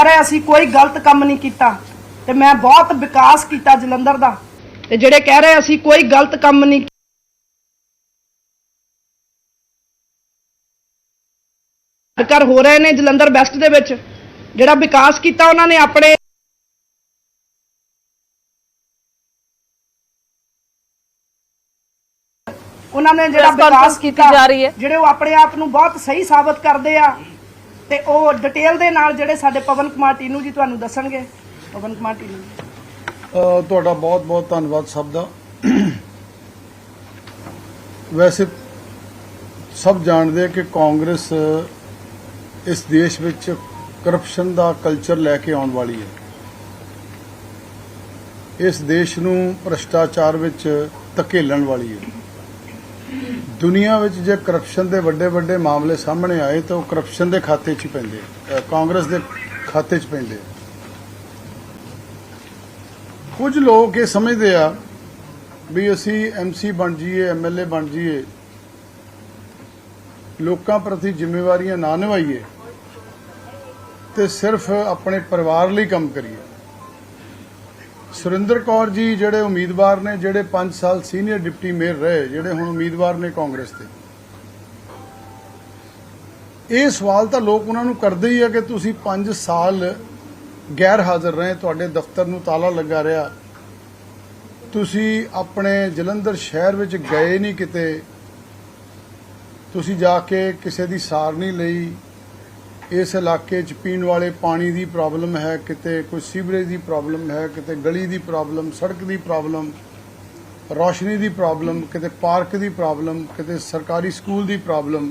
ਰਹੇ ਅਸੀਂ ਕੋਈ ਗਲਤ ਕੰਮ ਨਹੀਂ ਕੀਤਾ ਤੇ ਮੈਂ ਬਹੁਤ ਵਿਕਾਸ ਕੀਤਾ ਜਲੰਧਰ ਦਾ ਤੇ ਜਿਹੜੇ ਕਹਿ ਰਹੇ ਅਸੀਂ ਕੋਈ ਗਲਤ ਕੰਮ ਨਹੀਂ ਕਰ ਹੋ ਰਹੇ ਨੇ ਜਲੰਧਰ ਵੈਸਟ ਦੇ ਵਿੱਚ ਜਿਹੜਾ ਵਿਕਾਸ ਕੀਤਾ ਉਹਨਾਂ ਨੇ ਆਪਣੇ ਉਹਨਾਂ ਨੇ ਜਿਹੜਾ ਵਿਕਾਸ ਕੀਤਾ ਜਾ ਰਹੀ ਹੈ। ਜਿਹੜੇ ਉਹ ਆਪਣੇ ਆਪ ਨੂੰ ਬਹੁਤ ਸਹੀ ਸਾਬਤ ਕਰਦੇ ਆ ਤੇ ਉਹ ਡਿਟੇਲ ਦੇ ਨਾਲ ਜਿਹੜੇ ਸਾਡੇ ਪਵਨ ਕੁਮਾਰ ਟੀਨੂ ਜੀ ਤੁਹਾਨੂੰ ਦੱਸਣਗੇ। ਪਵਨ ਕੁਮਾਰ ਟੀਨੂ ਤੁਹਾਡਾ ਬਹੁਤ ਬਹੁਤ ਧੰਨਵਾਦ ਸਭ ਦਾ। ਵੈਸੇ ਸਭ ਜਾਣਦੇ ਕਿ ਕਾਂਗਰਸ ਇਸ ਦੇਸ਼ ਵਿੱਚ ਕਰਪਸ਼ਨ ਦਾ ਕਲਚਰ ਲੈ ਕੇ ਆਉਣ ਵਾਲੀ ਹੈ। ਇਸ ਦੇਸ਼ ਨੂੰ ਭ੍ਰਸ਼ਟਾਚਾਰ ਵਿੱਚ ਧਕੇਲਣ ਵਾਲੀ ਹੈ। ਦੁਨੀਆ ਵਿੱਚ ਜੇ ਕਰਪਸ਼ਨ ਦੇ ਵੱਡੇ ਵੱਡੇ ਮਾਮਲੇ ਸਾਹਮਣੇ ਆਏ ਤਾਂ ਉਹ ਕਰਪਸ਼ਨ ਦੇ ਖਾਤੇ 'ਚ ਹੀ ਪੈਂਦੇ ਕਾਂਗਰਸ ਦੇ ਖਾਤੇ 'ਚ ਪੈਂਦੇ ਕੁਝ ਲੋਕ ਇਹ ਸਮਝਦੇ ਆ ਵੀ ਅਸੀਂ ਐਮਸੀ ਬਣ ਜਾਈਏ ਐਮਐਲਏ ਬਣ ਜਾਈਏ, ਲੋਕਾਂ ਪ੍ਰਤੀ ਜ਼ਿੰਮੇਵਾਰੀਆਂ ਨਾ ਨਿਭਾਈਏ ਤੇ ਸਿਰਫ ਆਪਣੇ ਪਰਿਵਾਰ ਲਈ ਕੰਮ ਕਰੀਏ। ਸੁਰਿੰਦਰ ਕੌਰ ਜੀ ਜਿਹੜੇ ਉਮੀਦਵਾਰ ਨੇ, ਜਿਹੜੇ 5 ਸਾਲ ਸੀਨੀਅਰ ਡਿਪਟੀ ਮੇਅਰ ਰਹੇ, ਜਿਹੜੇ ਹੁਣ ਉਮੀਦਵਾਰ ਨੇ ਕਾਂਗਰਸ ਦੇ। ਇਹ ਸਵਾਲ ਤਾਂ ਲੋਕ ਉਹਨਾਂ ਨੂੰ ਕਰਦੇ ਹੀ ਆ ਕਿ ਤੁਸੀਂ 5 ਸਾਲ ਗੈਰ ਹਾਜ਼ਰ ਰਹੇ, ਤੁਹਾਡੇ ਦਫ਼ਤਰ ਨੂੰ ਤਾਲਾ ਲੱਗਾ ਰਿਹਾ। ਤੁਸੀਂ ਆਪਣੇ ਜਲੰਧਰ ਸ਼ਹਿਰ ਵਿੱਚ ਗਏ ਨਹੀਂ ਕਿਤੇ। ਤੁਸੀਂ ਜਾ ਕੇ ਕਿਸੇ ਦੀ ਸਾਰ ਨਹੀਂ ਲਈ। ਇਸ ਇਲਾਕੇ 'ਚ ਪੀਣ ਵਾਲੇ ਪਾਣੀ ਦੀ ਪ੍ਰੋਬਲਮ ਹੈ, ਕਿਤੇ ਕੋਈ ਸੀਵਰੇਜ ਦੀ ਪ੍ਰੋਬਲਮ ਹੈ, ਕਿਤੇ ਗਲੀ ਦੀ ਪ੍ਰੋਬਲਮ, ਸੜਕ ਦੀ ਪ੍ਰੋਬਲਮ, ਰੋਸ਼ਨੀ ਦੀ ਪ੍ਰੋਬਲਮ, ਕਿਤੇ ਪਾਰਕ ਦੀ ਪ੍ਰੋਬਲਮ, ਕਿਤੇ ਸਰਕਾਰੀ ਸਕੂਲ ਦੀ ਪ੍ਰੋਬਲਮ।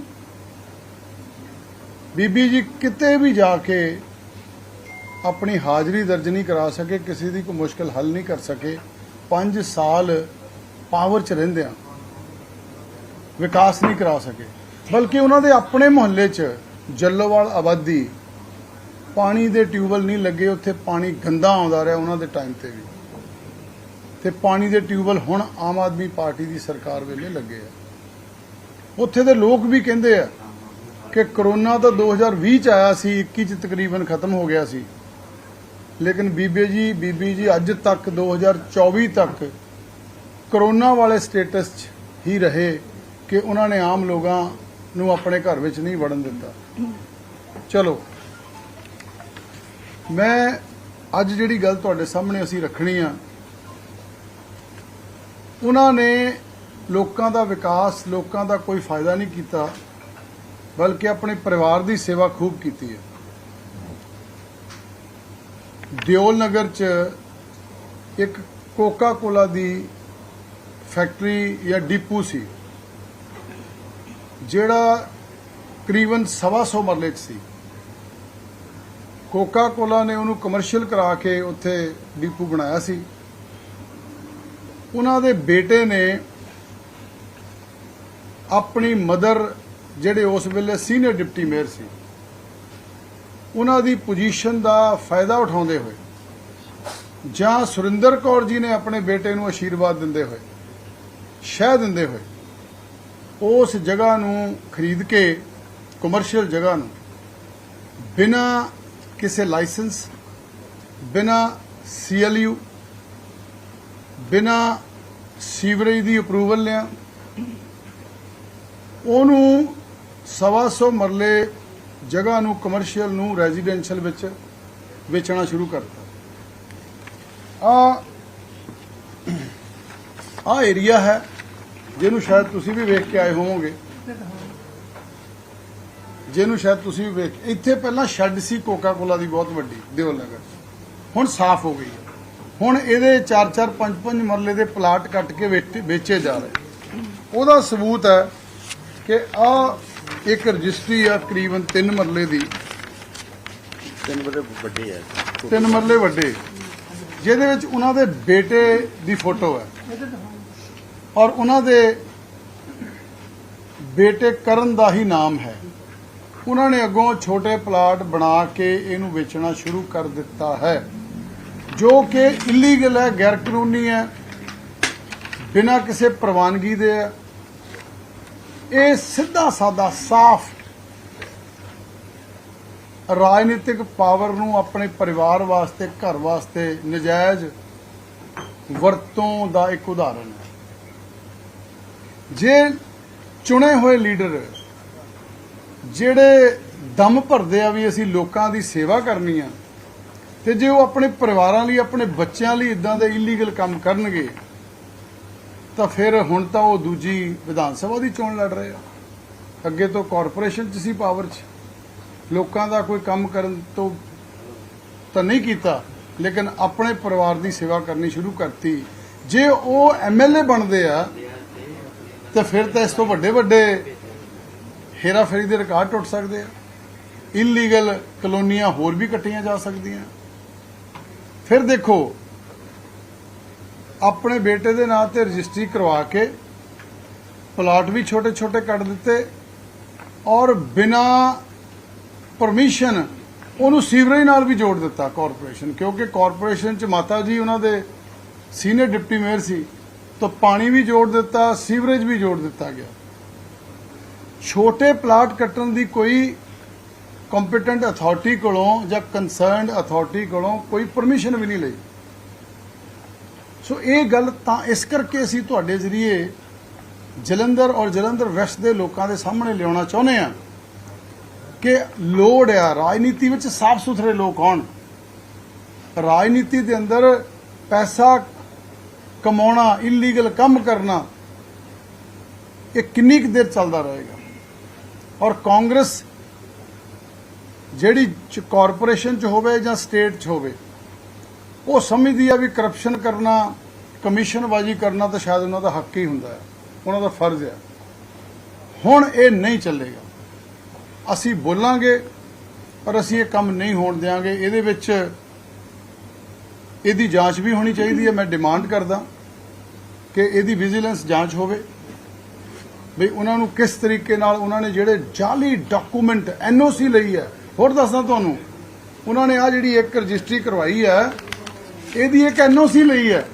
ਬੀਬੀ ਜੀ, ਕਿਤੇ ਵੀ ਜਾ ਕੇ ਆਪਣੀ ਹਾਜ਼ਰੀ ਦਰਜ ਨਹੀਂ ਕਰਾ ਸਕੇ, ਕਿਸੇ ਦੀ ਕੋਈ ਮੁਸ਼ਕਲ ਹੱਲ ਨਹੀਂ ਕਰ ਸਕੇ 5 ਸਾਲ ਪਾਵਰ 'ਚ ਰਹਿੰਦੇ ਆ, ਵਿਕਾਸ ਨਹੀਂ ਕਰਾ ਸਕੇ। ਬਲਕਿ ਉਹਨਾਂ ਦੇ ਆਪਣੇ ਮੁਹੱਲੇ 'ਚ ਜੱਲੋਵਾਲ ਆਬਾਦੀ, ਪਾਣੀ ਦੇ ਟਿਊਬਲ ਨਹੀਂ ਲੱਗੇ, ਉੱਥੇ ਪਾਣੀ ਗੰਦਾ ਆਉਂਦਾ ਰਿਹਾ ਉਹਨਾਂ ਦੇ ਟਾਈਮ ਤੇ ਵੀ। ਤੇ ਪਾਣੀ ਦੇ ਟਿਊਬਲ ਹੁਣ ਆਮ ਆਦਮੀ ਪਾਰਟੀ ਦੀ ਸਰਕਾਰ ਵੇਲੇ ਲੱਗੇ ਆ। ਉੱਥੇ ਦੇ ਲੋਕ ਵੀ ਕਹਿੰਦੇ ਆ ਕਿ ਕਰੋਨਾ ਤਾਂ 2020 ਚ ਆਇਆ ਸੀ 21 ਚ ਤਕਰੀਬਨ ਖਤਮ ਹੋ ਗਿਆ ਸੀ। ਲੇਕਿਨ ਬੀਬੀ ਜੀ ਬੀਬੀ ਜੀ, ਅੱਜ ਤੱਕ 2024 ਤੱਕ ਕਰੋਨਾ ਵਾਲੇ ਸਟੇਟਸ 'ਚ ਹੀ ਰਹੇ ਕਿ ਉਹਨਾਂ ਨੇ ਆਮ ਲੋਕਾਂ ਨੂੰ ਆਪਣੇ ਘਰ ਵਿੱਚ ਨਹੀਂ ਵੜਨ ਦਿੰਦਾ। ਚਲੋ। ਮੈਂ ਅੱਜ ਜਿਹੜੀ ਗੱਲ ਤੁਹਾਡੇ ਸਾਹਮਣੇ ਅਸੀਂ ਰੱਖਣੀ ਆ, ਉਹਨਾਂ ਨੇ ਲੋਕਾਂ ਦਾ ਵਿਕਾਸ, ਲੋਕਾਂ ਦਾ ਕੋਈ ਫਾਇਦਾ ਨਹੀਂ ਕੀਤਾ, ਬਲਕਿ ਆਪਣੇ ਪਰਿਵਾਰ ਦੀ ਸੇਵਾ ਖੂਬ ਕੀਤੀ ਹੈ। ਦਿਓਲ ਨਗਰ ਚ ਇੱਕ ਕੋਕਾ ਕੋਲਾ ਦੀ ਫੈਕਟਰੀ ਜਾਂ ਡਿਪੂ ਸੀ। ਜਿਹੜਾ ਤਕਰੀਬਨ ਸਵਾ ਸੌ ਮਰਲੇ 'ਚ ਸੀ। ਕੋਕਾ ਕੋਲਾ ਨੇ ਉਹਨੂੰ ਕਮਰਸ਼ੀਅਲ ਕਰਾ ਕੇ ਉੱਥੇ ਡੀਪੂ ਬਣਾਇਆ ਸੀ। ਉਹਨਾਂ ਦੇ ਬੇਟੇ ਨੇ ਆਪਣੀ ਮਦਰ ਜਿਹੜੇ ਉਸ ਵੇਲੇ ਸੀਨੀਅਰ ਡਿਪਟੀ ਮੇਅਰ ਸੀ, ਉਹਨਾਂ ਦੀ ਪੋਜੀਸ਼ਨ ਦਾ ਫਾਇਦਾ ਉਠਾਉਂਦੇ ਹੋਏ ਜਾਂ ਸੁਰਿੰਦਰ ਕੌਰ ਜੀ ਨੇ ਆਪਣੇ ਬੇਟੇ ਨੂੰ ਆਸ਼ੀਰਵਾਦ ਦਿੰਦੇ ਹੋਏ, ਸ਼ਹਿ ਦਿੰਦੇ ਹੋਏ ਉਸ ਜਗ੍ਹਾ ਨੂੰ ਖਰੀਦ ਕੇ ਕਮਰਸ਼ੀਅਲ ਜਗ੍ਹਾ ਨੂੰ, ਬਿਨਾ ਕਿਸੇ ਲਾਇਸੈਂਸ ਬਿਨਾ ਸੀਐਲਯੂ ਬਿਨਾ ਸੀਵਰੇਜ ਦੀ ਅਪਰੂਵਲ ਲਿਆ, ਉਹਨੂੰ ਸਵਾ ਸੌ ਮਰਲੇ ਜਗ੍ਹਾ ਨੂੰ ਕਮਰਸ਼ੀਅਲ ਨੂੰ ਰੈਜ਼ੀਡੈਂਸ਼ੀਅਲ ਵਿੱਚ ਵੇਚਣਾ ਸ਼ੁਰੂ ਕਰਤਾ। ਆ ਆ ਏਰੀਆ ਹੈ ਜਿਹਨੂੰ ਸ਼ਾਇਦ ਤੁਸੀਂ ਵੀ ਵੇਖ ਕੇ ਆਏ ਹੋਵੋਗੇ। ਜਿਹਨੂੰ ਸ਼ਾਇਦ ਤੁਸੀਂ ਵੀ ਵੇਖ ਇੱਥੇ ਪਹਿਲਾਂ ਸ਼ੈੱਡ ਸੀ ਕੋਕਾ ਕੋਲਾ ਦੀ ਬਹੁਤ ਵੱਡੀ ਦਿਓਲ ਨਗਰ ਹੁਣ ਸਾਫ਼ ਹੋ ਗਈ ਹੁਣ ਇਹਦੇ 4-4 5-5 ਮਰਲੇ ਦੇ ਪਲਾਟ ਕੱਟ ਕੇ ਵੇਚ- ਜਾ ਰਹੇ। ਉਹਦਾ ਸਬੂਤ ਹੈ ਕਿ ਆ ਇੱਕ ਰਜਿਸਟਰੀ ਆ ਤਕਰੀਬਨ 3 ਮਰਲੇ ਦੀ। ਤਿੰਨ ਬੜੇ ਵੱਡੇ ਆ। ਤਿੰਨ ਮਰਲੇ ਵੱਡੇ। ਜਿਹਦੇ ਵਿੱਚ ਉਹਨਾਂ ਦੇ ਬੇਟੇ ਦੀ ਫੋਟੋ ਹੈ। ਔਰ ਉਹਨਾਂ ਦੇ ਬੇਟੇ ਕਰਨ ਦਾ ਹੀ ਨਾਮ ਹੈ। ਉਹਨਾਂ ਨੇ ਅੱਗੋਂ ਛੋਟੇ ਪਲਾਟ ਬਣਾ ਕੇ ਇਹਨੂੰ ਵੇਚਣਾ ਸ਼ੁਰੂ ਕਰ ਦਿੱਤਾ ਹੈ, ਜੋ ਕਿ ਇਲੀਗਲ ਹੈ ਗੈਰ ਕਾਨੂੰਨੀ ਹੈ, ਬਿਨਾਂ ਕਿਸੇ ਪ੍ਰਵਾਨਗੀ ਦੇ ਹੈ। ਇਹ ਸਿੱਧਾ ਸਾਦਾ ਸਾਫ਼ ਰਾਜਨੀਤਿਕ ਪਾਵਰ ਨੂੰ ਆਪਣੇ ਪਰਿਵਾਰ ਵਾਸਤੇ, ਘਰ ਵਾਸਤੇ ਨਜਾਇਜ਼ ਵਰਤੋਂ ਦਾ ਇੱਕ ਉਦਾਹਰਣ ਹੈ। ਜੇ ਚੁਣੇ ਹੋਏ ਲੀਡਰ ਜਿਹੜੇ ਦਮ ਭਰਦੇ ਆ ਵੀ ਅਸੀਂ ਲੋਕਾਂ ਦੀ ਸੇਵਾ ਕਰਨੀ ਆ, ਤੇ ਜੇ ਉਹ ਆਪਣੇ ਪਰਿਵਾਰਾਂ ਲਈ, ਆਪਣੇ ਬੱਚਿਆਂ ਲਈ ਇਦਾਂ ਦੇ ਇਲੀਗਲ ਕੰਮ ਕਰਨਗੇ, ਤਾਂ ਫਿਰ ਹੁਣ ਤਾਂ ਉਹ ਦੂਜੀ ਵਿਧਾਨ ਸਭਾ ਦੀ ਚੋਣ ਲੜ ਰਹੇ ਆ। ਅੱਗੇ ਤੋਂ ਕਾਰਪੋਰੇਸ਼ਨ 'ਚ ਸੀ ਪਾਵਰ 'ਚ। ਲੋਕਾਂ ਦਾ ਕੋਈ ਕੰਮ ਕਰਨ ਤੋਂ ਤਾਂ ਨਹੀਂ ਕੀਤਾ, ਲੇਕਿਨ ਆਪਣੇ ਪਰਿਵਾਰ ਦੀ ਸੇਵਾ ਕਰਨੀ ਸ਼ੁਰੂ ਕਰਤੀ। ਜੇ ਉਹ ਐਮਐਲਏ ਬਣਦੇ ਆ ਤੇ ਫਿਰ ਤਾਂ ਇਸ ਤੋਂ ਵੱਡੇ ਵੱਡੇ ਹੇਰਾਫੇਰੀ ਦੇ ਰਿਕਾਰਡ ਟੁੱਟ ਸਕਦੇ ਆ। ਇਲੀਗਲ ਕਲੋਨੀਆਂ ਹੋਰ ਵੀ ਕੱਟੀਆਂ ਜਾ ਸਕਦੀਆਂ। ਫਿਰ ਦੇਖੋ, ਆਪਣੇ ਬੇਟੇ ਦੇ ਨਾਂ ਤੇ ਰਜਿਸਟਰੀ ਕਰਵਾ ਕੇ ਪਲਾਟ ਵੀ ਛੋਟੇ ਛੋਟੇ ਕੱਢ ਦਿੱਤੇ ਔਰ ਬਿਨਾ ਪਰਮਿਸ਼ਨ ਉਹਨੂੰ ਸੀਵਰੇਜ ਨਾਲ ਵੀ ਜੋੜ ਦਿੱਤਾ ਕਾਰਪੋਰੇਸ਼ਨ, ਕਿਉਂਕਿ ਕਾਰਪੋਰੇਸ਼ਨ ਚ ਮਾਤਾ ਜੀ ਉਹਨਾਂ ਦੇ ਸੀਨੀਅਰ ਡਿਪਟੀ ਮੇਅਰ ਸੀ। ਤਾਂ ਪਾਣੀ ਵੀ ਜੋੜ ਦਿੱਤਾ, ਸੀਵਰੇਜ ਵੀ ਜੋੜ ਦਿੱਤਾ ਗਿਆ। ਛੋਟੇ ਪਲਾਟ ਕੱਟਣ ਦੀ ਕੋਈ ਕੰਪੀਟੈਂਟ ਅਥਾਰਟੀ ਕੋਲੋਂ ਜਾਂ ਕੰਸਰਨਡ ਅਥਾਰਟੀ ਕੋਲੋਂ ਕੋਈ ਪਰਮਿਸ਼ਨ ਵੀ ਨਹੀਂ ਲਈ। ਸੋ ਇਹ ਗੱਲ ਤਾਂ ਇਸ ਕਰਕੇ ਅਸੀਂ ਤੁਹਾਡੇ ਜ਼ਰੀਏ ਜਲੰਧਰ ਔਰ ਜਲੰਧਰ ਵੈਸਟ ਦੇ ਲੋਕਾਂ ਦੇ ਸਾਹਮਣੇ ਲਿਆਉਣਾ ਚਾਹੁੰਦੇ ਆ ਕਿ ਲੋੜ ਆ, ਰਾਜਨੀਤੀ ਵਿੱਚ ਸਾਫ਼ ਸੁਥਰੇ ਲੋਕ ਹੋਣ ਰਾਜਨੀਤੀ ਦੇ ਅੰਦਰ ਪੈਸਾ ਕਮਾਉਣਾ ਇਲੀਗਲ ਕੰਮ ਕਰਨਾ, ਇਹ ਕਿੰਨੀ ਕੁ ਦੇਰ ਚੱਲਦਾ ਰਹੇਗਾ? ਔਰ ਕਾਂਗਰਸ ਜਿਹੜੀ ਕਾਰਪੋਰੇਸ਼ਨ ਚ ਹੋਵੇ ਜਾਂ ਸਟੇਟ ਚ ਹੋਵੇ, ਉਹ ਸਮਝਦੀ ਆ ਵੀ ਕਰਪਸ਼ਨ ਕਰਨਾ, ਕਮਿਸ਼ਨਬਾਜ਼ੀ ਕਰਨਾ ਤਾਂ ਸ਼ਾਇਦ ਉਹਨਾਂ ਦਾ ਹੱਕ ਹੀ ਹੁੰਦਾ ਹੈ, ਉਹਨਾਂ ਦਾ ਫਰਜ਼ ਹੈ। ਹੁਣ ਇਹ ਨਹੀਂ ਚੱਲੇਗਾ। ਅਸੀਂ ਬੋਲਾਂਗੇ, ਪਰ ਅਸੀਂ ਇਹ ਕੰਮ ਨਹੀਂ ਹੋਣ ਦੇਵਾਂਗੇ ਇਹਦੇ ਵਿੱਚ ਇਹਦੀ ਜਾਂਚ ਵੀ ਹੋਣੀ ਚਾਹੀਦੀ ਹੈ, ਮੈਂ ਡਿਮਾਂਡ ਕਰਦਾ ਕਿ ਇਹਦੀ ਵਿਜੀਲੈਂਸ ਜਾਂਚ ਹੋਵੇ। ਵੀ ਉਹਨਾਂ ਨੂੰ ਕਿਸ ਤਰੀਕੇ ਨਾਲ ਉਹਨਾਂ ਨੇ ਜਿਹੜੇ ਜਾਲੀ ਡਾਕੂਮੈਂਟ ਐਨਓਸੀ ਲਈ ਹੈ, ਹੋਰ ਦੱਸਦਾ ਤੁਹਾਨੂੰ, ਉਹਨਾਂ ਨੇ ਆ ਜਿਹੜੀ ਇੱਕ ਰਜਿਸਟਰੀ ਕਰਵਾਈ ਹੈ, ਇਹਦੀ ਇੱਕ ਐਨਓਸੀ ਲਈ ਹੈ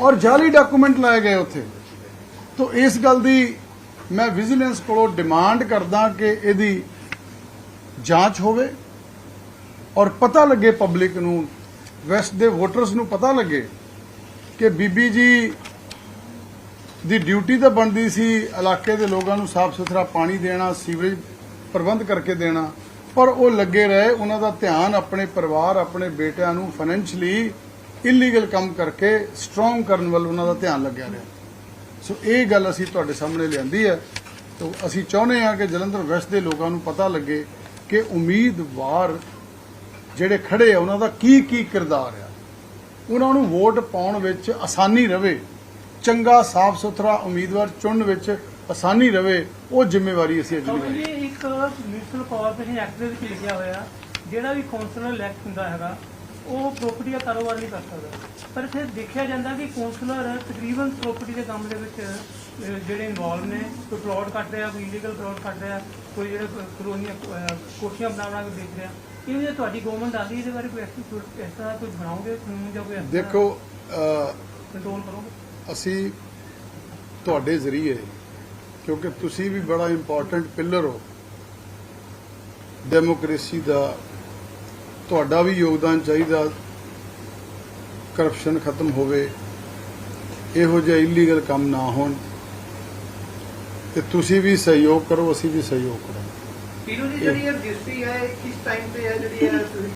ਔਰ ਜਾਲੀ ਡਾਕੂਮੈਂਟ ਲਾਏ ਗਏ ਉੱਥੇ। ਤੋਂ ਇਸ ਗੱਲ ਦੀ ਮੈਂ ਵਿਜੀਲੈਂਸ ਕੋਲੋਂ ਡਿਮਾਂਡ ਕਰਦਾ ਕਿ ਇਹਦੀ ਜਾਂਚ ਹੋਵੇ ਔਰ ਪਤਾ ਲੱਗੇ ਪਬਲਿਕ ਨੂੰ ਵੈਸਟ ਦੇ ਵੋਟਰਸ ਨੂੰ ਪਤਾ ਲੱਗੇ ਕਿ ਬੀਬੀ ਜੀ ਦੀ ਡਿਊਟੀ ਤਾਂ ਬਣਦੀ ਸੀ ਇਲਾਕੇ ਦੇ ਲੋਕਾਂ ਨੂੰ ਸਾਫ਼ ਸੁਥਰਾ ਪਾਣੀ ਦੇਣਾ, ਸੀਵਰੇਜ ਪ੍ਰਬੰਧ ਕਰਕੇ ਦੇਣਾ, ਪਰ ਉਹ ਲੱਗੇ ਰਹੇ ਉਹਨਾਂ ਦਾ ਧਿਆਨ ਆਪਣੇ ਪਰਿਵਾਰ, ਆਪਣੇ ਬੇਟਿਆਂ ਨੂੰ ਫਾਈਨੈਂਸ਼ਲੀ ਇਲੀਗਲ ਕੰਮ ਕਰਕੇ ਸਟਰੋਂਗ ਕਰਨ ਵੱਲ ਉਹਨਾਂ ਦਾ ਧਿਆਨ ਲੱਗਿਆ ਰਿਹਾ। ਸੋ ਇਹ ਗੱਲ ਅਸੀਂ ਤੁਹਾਡੇ ਸਾਹਮਣੇ ਲਿਆਂਦੀ ਹੈ। ਤੋਂ ਅਸੀਂ ਚਾਹੁੰਦੇ ਹਾਂ ਕਿ ਜਲੰਧਰ ਵੈਸਟ ਦੇ ਲੋਕਾਂ ਨੂੰ ਪਤਾ ਲੱਗੇ ਕਿ ਉਮੀਦਵਾਰ ਜਿਹੜੇ ਖੜੇ ਆ ਉਹਨਾਂ ਦਾ ਕੀ ਕੀ ਕਿਰਦਾਰ ਆ? ਉਹਨਾਂ ਨੂੰ ਵੋਟ ਪਾਉਣ ਵਿੱਚ ਆਸਾਨੀ ਰਵੇ ਚੰਗਾ ਸਾਫ਼ ਸੁਥਰਾ ਉਮੀਦਵਾਰ ਚੁਣਨ ਵਿੱਚ ਆਸਾਨੀ ਰਵੇ ਉਹ ਜ਼ਿੰਮੇਵਾਰੀ ਅਸੀਂ ਅੱਜ ਲਈ ਜੀ ਇੱਕ ਮਿਊਨਿਸਪਲ ਕਾਰਪੋਰੇਸ਼ਨ ਐਕਟ ਦੇ ਵਿੱਚ ਲਿਖਿਆ ਹੋਇਆ ਜਿਹੜਾ ਵੀ ਕੌਂਸਲਰ ਇਲੈਕਟ ਹੁੰਦਾ ਹੈਗਾ ਉਹ ਪ੍ਰਾਪਰਟੀ ਦਾ ਕਾਰੋਬਾਰ ਨਹੀਂ ਕਰ ਸਕਦਾ। ਪਰ ਇੱਥੇ ਦੇਖਿਆ ਜਾਂਦਾ ਕਿ ਕੌਂਸਲਰ ਤਕਰੀਬਨ ਪ੍ਰਾਪਰਟੀ ਦੇ ਕੰਮ ਦੇ ਵਿੱਚ ਜਿਹੜੇ ਇਨਵੋਲਵ ਨੇ ਕੋਈ ਪਲਾਟ ਕੱਟ ਰਿਹਾ ਕੋਈ ਇਲੀਗਲ ਪਲਾਟ ਕੱਟ ਰਿਹਾ ਕੋਈ ਜਿਹੜੇ ਕਲੋਨੀਆਂ ਕੋਠੀਆਂ ਬਣਾ ਬਣਾ ਕੇ ਵੇਚ ਰਿਹਾ ਇਹ ਜੇ ਤੁਹਾਡੀ ਗਵਰਨਮੈਂਟ ਆਉਂਦੀ ਇਹਦੇ ਬਾਰੇ ਕੋਈ ਐਕਸ਼ਨ ਇਸ ਤਰ੍ਹਾਂ ਕੁਝ ਬਣਾਓਗੇ ਕਾਨੂੰਨ ਜਾਂ ਕੋਈ ਦੇਖੋ ਅਹ, ਕੰਟਰੋਲ ਕਰੋਗੇ? ਅਸੀਂ ਤੁਹਾਡੇ ਜ਼ਰੀਏ ਕਿਉਂਕਿ ਤੁਸੀਂ ਵੀ ਬੜਾ ਇੰਪੋਰਟੈਂਟ ਪਿਲਰ ਹੋ। ਡੈਮੋਕ੍ਰੇਸੀ ਦਾ ਤੁਹਾਡਾ ਵੀ ਯੋਗਦਾਨ ਚਾਹੀਦਾ ਕਰਪਸ਼ਨ ਖਤਮ ਹੋਵੇ ਇਹੋ ਜਿਹੇ ਇਲੀਗਲ ਕੰਮ ਨਾ ਹੋਣ। ਤੇ ਤੁਸੀਂ ਵੀ ਸਹਿਯੋਗ ਕਰੋ ਅਸੀਂ ਵੀ ਸਹਿਯੋਗ ਕਰਾਂਗੇ ਪੀਰੂ ਜੀ ਜਿਹੜੀ ਇਹ ਰਜਿਸਟਰੀ ਹੈ ਇਹ ਕਿਸ ਟਾਈਮ ਤੇ ਹੈ ਜਿਹੜੀ ਹੈ ਤੁਸੀਂ